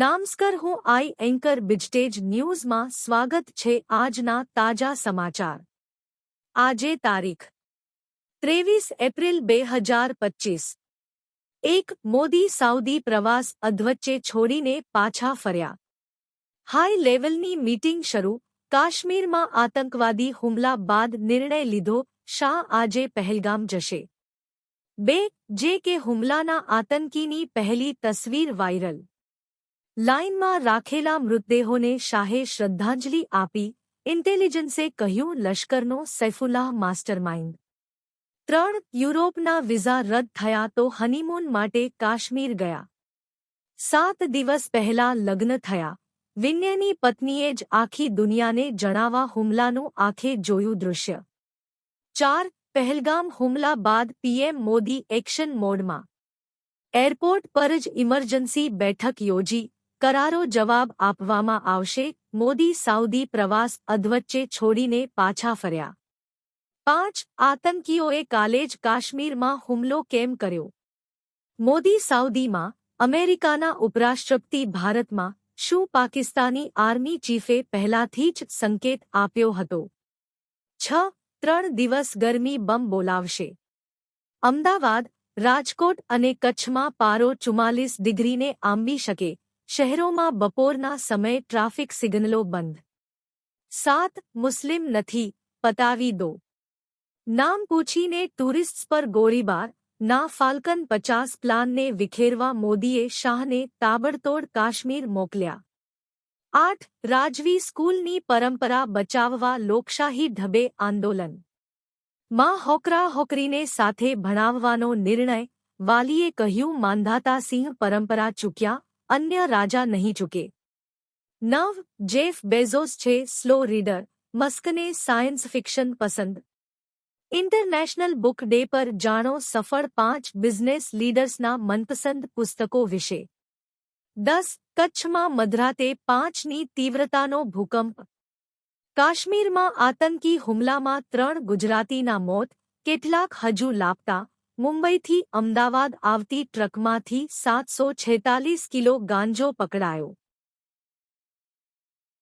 नामस्कर हूँ आई anchor बिजटेज news में स्वागत छे आजना ताजा समाचार आजे तारीख तेवीस एप्रिल बेहजार पच्चीस एक मोदी साउदी प्रवास अधवच्चे छोड़ी ने पाछा फरया हाई लेवल नी मीटिंग शुरू काश्मीर मा आतंकवादी हुमला बाद निर्णय लीधो शाह आजे पहलगाम जशे बे जे के हुमलाना आतंकी नी पहली तस्वीर वायरल लाइन में राखेला मृतदेहो ने शाहे श्रद्धांजलि आपी इंटेलिजेंसे कहू लश्कर सैफुल्लाह मास्टरमाइंड त्रण यूरोपना विजा रद्द थया तो हनीमून माटे काश्मीर गया सात दिवस पहला लग्न थया विन्यनी पत्नीए ज आखी दुनिया ने जणावा हुमला आंखे जोयू दृश्य चार पहलगाम हुमला बाद पीएम मोदी एक्शन मोड में एरपोर्ट पर ज इमरजेंसी बैठक योजी કરારો જવાબ આપવામાં આવશે મોદી સાઉદી પ્રવાસ અધવચ્ચે છોડીને પાછા ફર્યા પાંચ આતંકીઓએ કાલે જ કાશ્મીરમાં હુમલો કેમ કર્યો મોદી સાઉદીમાં અમેરિકાના ઉપરાષ્ટ્રપતિ ભારતમાં શું પાકિસ્તાની આર્મી ચીફે પહેલાથી જ સંકેત આપ્યો હતો છ ત્રણ દિવસ ગરમી બમ બોલાવશે અમદાવાદ રાજકોટ અને કચ્છમાં પારો ચુમ્માલીસ ડિગ્રીને આંબી શકે શહેરોમાં બપોરના સમયે ટ્રાફિક સિગ્નલો બંધ સાત મુસ્લિમ નથી પતાવી દો નામ પૂછીને ટુરિસ્ટ્સ પર ગોળીબાર ના ફાલ્કન પચાસ પ્લાનને વિખેરવા મોદીએ શાહને તાબડતોડ કાશ્મીર મોકલ્યા આઠ રાજવી સ્કૂલની પરંપરા બચાવવા લોકશાહી ઢબે આંદોલન માં હોકરા હોકરીને સાથે ભણાવવાનો નિર્ણય વાલીએ કહ્યું માંધાતા સિંહ પરંપરા ચૂક્યા અન્ય રાજા નહી ચુકે નવ જેફ બેઝોસ છે સ્લો રીડર મસ્કને સાયન્સ ફિક્શન પસંદ ઇન્ટરનેશનલ બુક ડે પર જાણો સફળ પાંચ બિઝનેસ લીડર્સના મંતસંદ પુસ્તકો વિશે 10 કચ્છમાં મધરાતે 5 ની તીવ્રતાનો ભૂકંપ કાશ્મીરમાં આતંકની હુમલામાં ત્રણ ગુજરાતીના મોત કેટલાક હજુ લાપતા મુંબઈથી અમદાવાદ આવતી ટ્રકમાંથી સાતસો છેતાલીસ કિલો ગાંજો પકડાયો